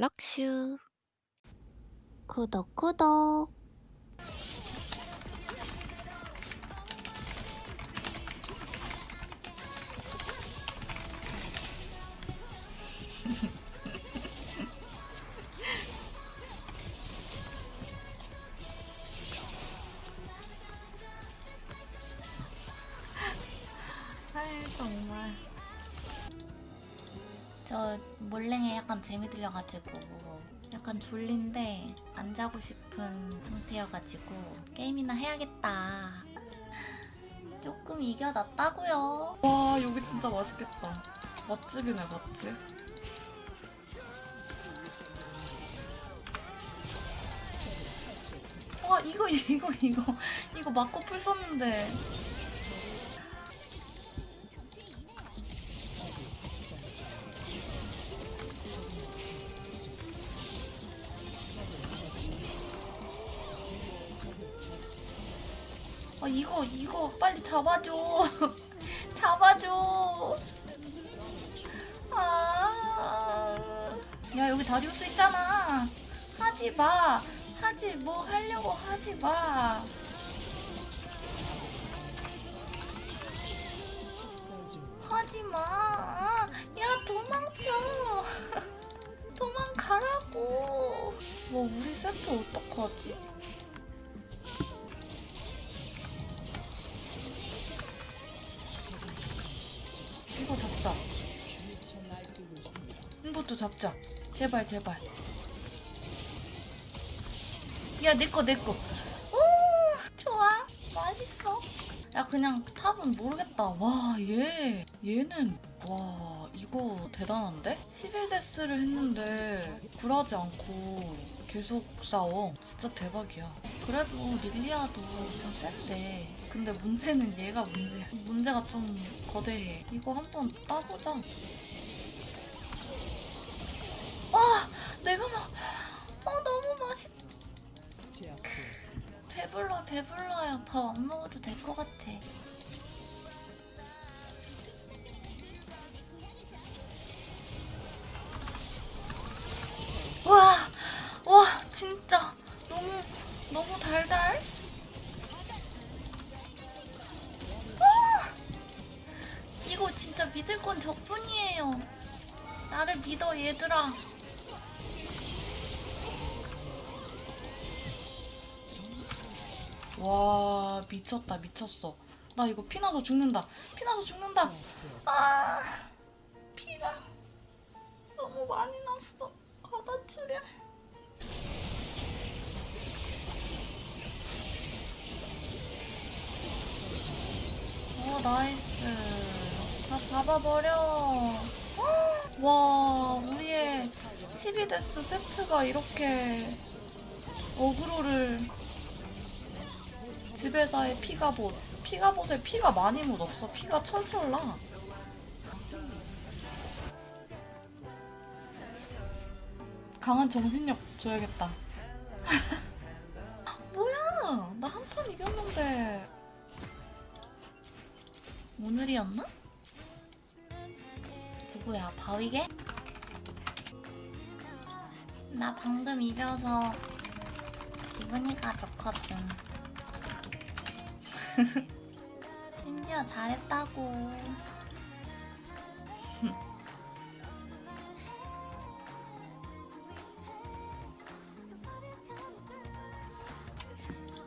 럭슈. 구독 구독. 아이 정말 저 몰랭에 약간 재미 들려가지고 약간 졸린데 안 자고 싶은 상태여가지고 게임이나 해야겠다. 조금 이겨놨다고요. 와 여기 진짜 맛있겠다. 맛집이네 맛집. 와 이거 이거 이거. 이거 맞고 풀 썼는데 아 이거 이거 빨리 잡아줘 잡아줘 아. 야 여기 다리우스 있잖아 하지 마 하지 뭐 하려고 하지 마 하지 마. 야 도망쳐. 도망가라고. 뭐 우리 세트 어떡하지? 이것도 잡자. 제발 제발. 야내거내 거. 오 좋아 맛있어. 야 그냥 탑은 모르겠다. 와 얘 얘는 와 이거 대단한데? 11데스를 했는데 굴하지 않고 계속 싸워. 진짜 대박이야. 그래도 릴리아도 좀 센데. 근데 문제는 얘가 문제야. 문제가 좀 거대해. 이거 한번 따보자. 배불러 배불러요. 밥 안 먹어도 될 것 같아. 와, 와, 진짜 너무 너무 달달. 아! 이거 진짜 믿을 건 저뿐이에요. 나를 믿어 얘들아. 와 미쳤다 미쳤어. 나 이거 피나서 죽는다. 피나서 죽는다. 아 피가 너무 많이 났어. 가다출혈 오 나이스. 다 잡아버려. 헉! 와 우리의 12데스 세트가 이렇게 어그로를 지배자의 피가봇. 피가봇에 피가 많이 묻었어. 피가 철철 나. 강한 정신력 줘야겠다. 뭐야? 나 한 판 이겼는데. 오늘이었나? 누구야? 바위게? 나 방금 이겨서 기분이가 좋거든. 심지어 잘했다고.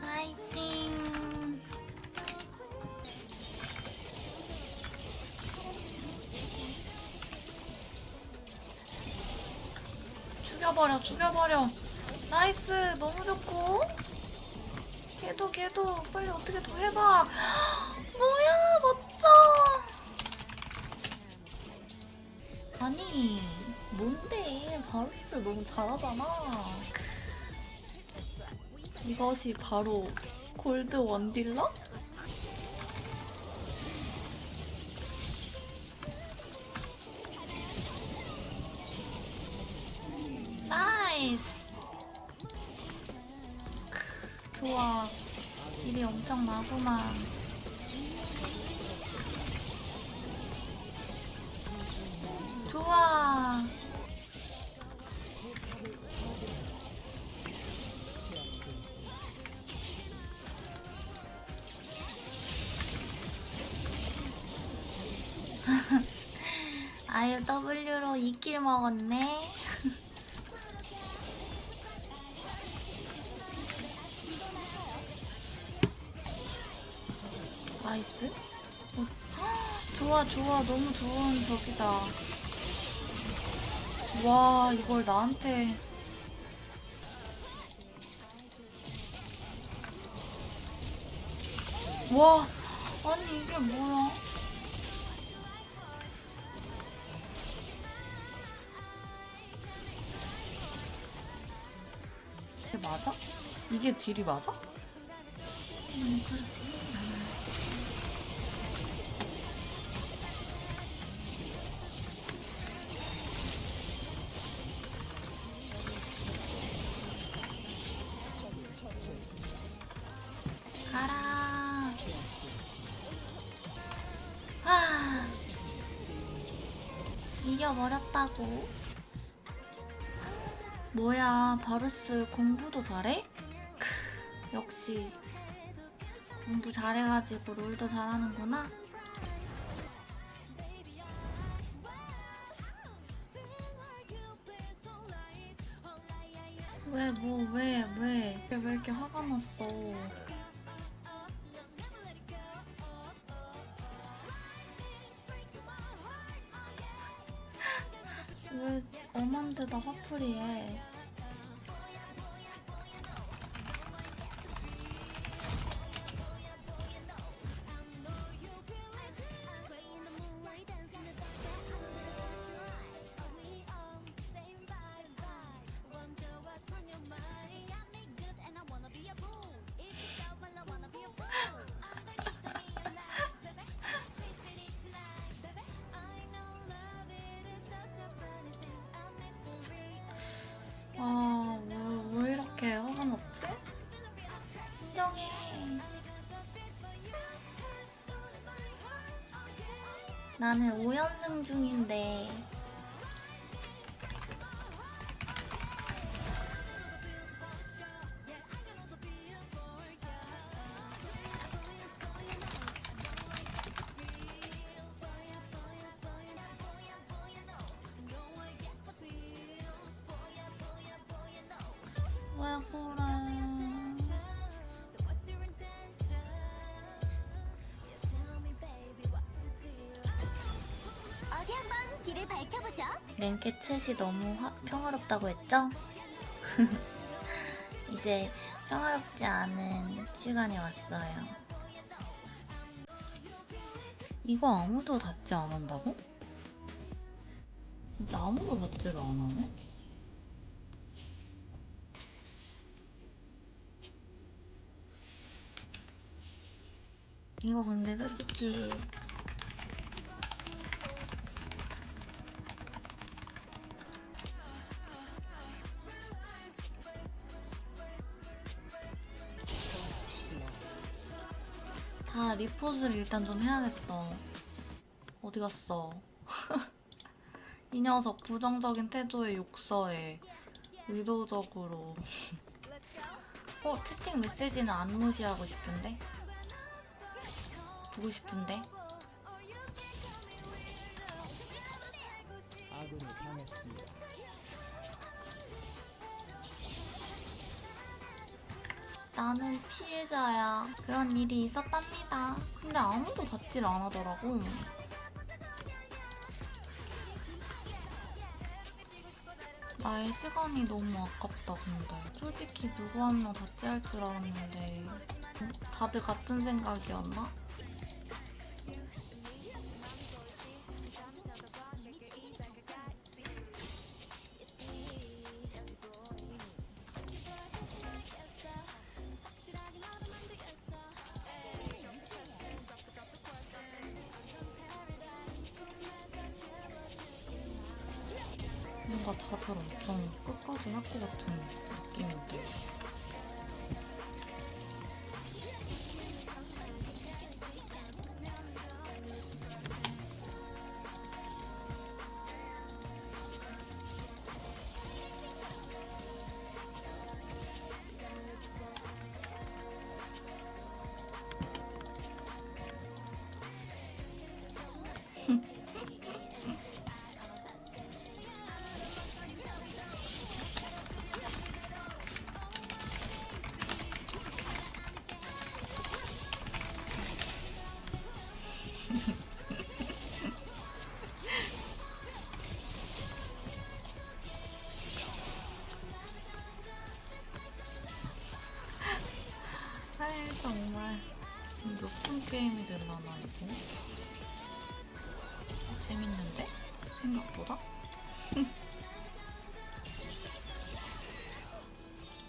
파이팅. 죽여버려, 죽여버려. 나이스, 너무 좋고. 걔도 걔도 빨리 어떻게 더 해봐. 뭐야 멋져. 아니 뭔데 바루스 너무 잘하잖아. 이것이 바로 골드 원딜러? 나이스. 좋아. 길이 엄청 나구만. 좋아. 아유 W로 이길 먹었네. 좋아 너무 좋은 적이다. 와 이걸 나한테 와 아니 이게 뭐야? 이게 맞아? 이게 딜이 맞아? 음, 그러 이겨버렸다고. 뭐야, 바루스 공부도 잘해? 크, 역시 공부 잘해가지고 롤도 잘하는구나. 왜, 뭐, 왜, 왜, 왜 이렇게 화가 났어? 나는 5연승 중인데. 왜 그래? 어 랭켓 챗이 너무 화- 평화롭다고 했죠? 이제 평화롭지 않은 시간이 왔어요. 이거 아무도 닫지 안 한다고? 진짜 아무도 닫지를 안 하네? 이거 근데 솔직히 다 리포즈를 일단 좀 해야겠어. 어디 갔어? 이 녀석 부정적인 태도에 욕설에 의도적으로. 어, 채팅 메시지는 안 무시하고 싶은데? 보고 싶은데? 아군이 당했습니다. 나는 피해자야. 그런 일이 있었답니다. 근데 아무도 닫질 안 하더라고. 나의 시간이 너무 아깝다, 근데. 솔직히 누구 한명 닫지 할줄 알았는데. 다들 같은 생각이었나? 뭔가 다들 엄청 끝까지 할 것 같은 느낌인데. 게임이 되려나 이거? 재밌는데? 생각보다?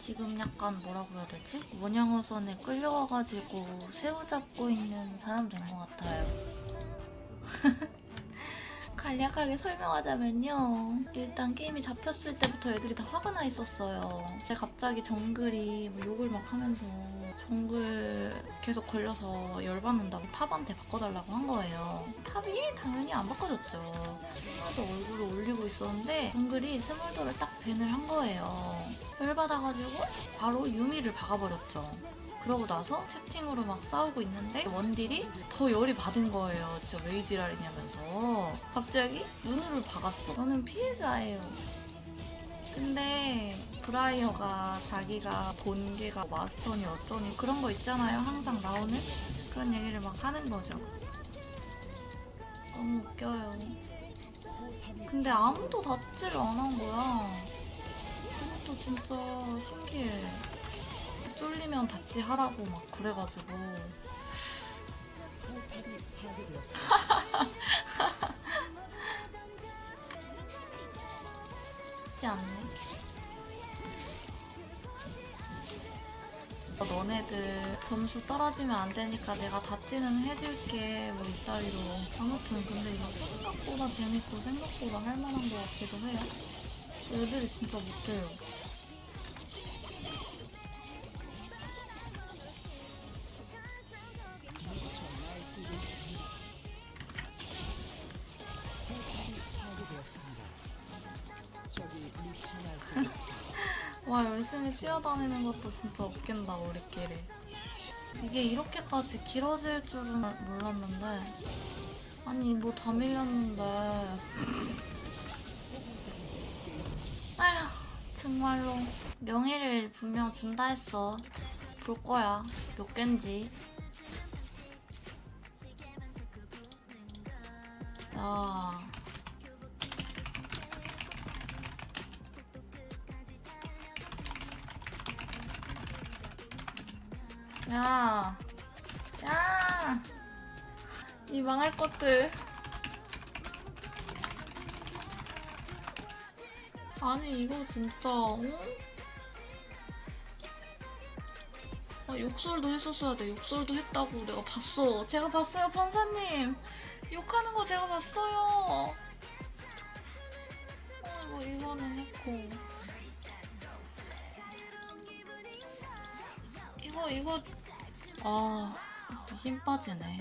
지금 약간 뭐라고 해야 되지? 원양어선에 끌려와가지고 새우 잡고 있는 사람 된 것 같아요. 간략하게 설명하자면요. 일단 게임이 잡혔을 때부터 애들이 다 화가 나 있었어요. 근데 갑자기 정글이 뭐 욕을 막 하면서 정글 계속 걸려서 열받는다고 탑한테 바꿔달라고 한 거예요. 탑이 당연히 안 바꿔줬죠. 스몰더 얼굴을 올리고 있었는데 정글이 스몰더를 딱 밴을 한 거예요. 열받아가지고 바로 유미를 박아버렸죠. 그러고 나서 채팅으로 막 싸우고 있는데 원딜이 더 열이 받은 거예요. 진짜 왜 이지랄이냐면서 갑자기 눈을 박았어. 저는 피해자예요. 근데 브라이어가 자기가 본계가 마스터니 어쩌니 그런 거 있잖아요. 항상 나오는 그런 얘기를 막 하는 거죠. 너무 웃겨요. 근데 아무도 닫지를 안 한 거야. 그것도 진짜 신기해. 쫄리면 닫지 하라고 막 그래가지고. 쉽지 않네. 너네들 점수 떨어지면 안 되니까 내가 닫지는 해줄게. 뭐 이따위로 아무튼 근데 이거 생각보다 재밌고 생각보다 할만한 것 같기도 해요. 애들이 진짜 못해요 와 열심히 뛰어다니는 것도 진짜 웃긴다 우리끼리. 이게 이렇게까지 길어질 줄은 몰랐는데. 아니 뭐 다 밀렸는데. 아휴 정말로. 명예를 분명 준다 했어. 볼 거야. 몇 갠지. 야 야, 야, 이 망할 것들. 아니 이거 진짜, 어? 아, 욕설도 했었어야 돼. 욕설도 했다고 내가 봤어. 제가 봤어요, 판사님. 욕하는 거 제가 봤어요. 어, 이거 이거는 했고. 이거 이거 아, 힘 빠지네.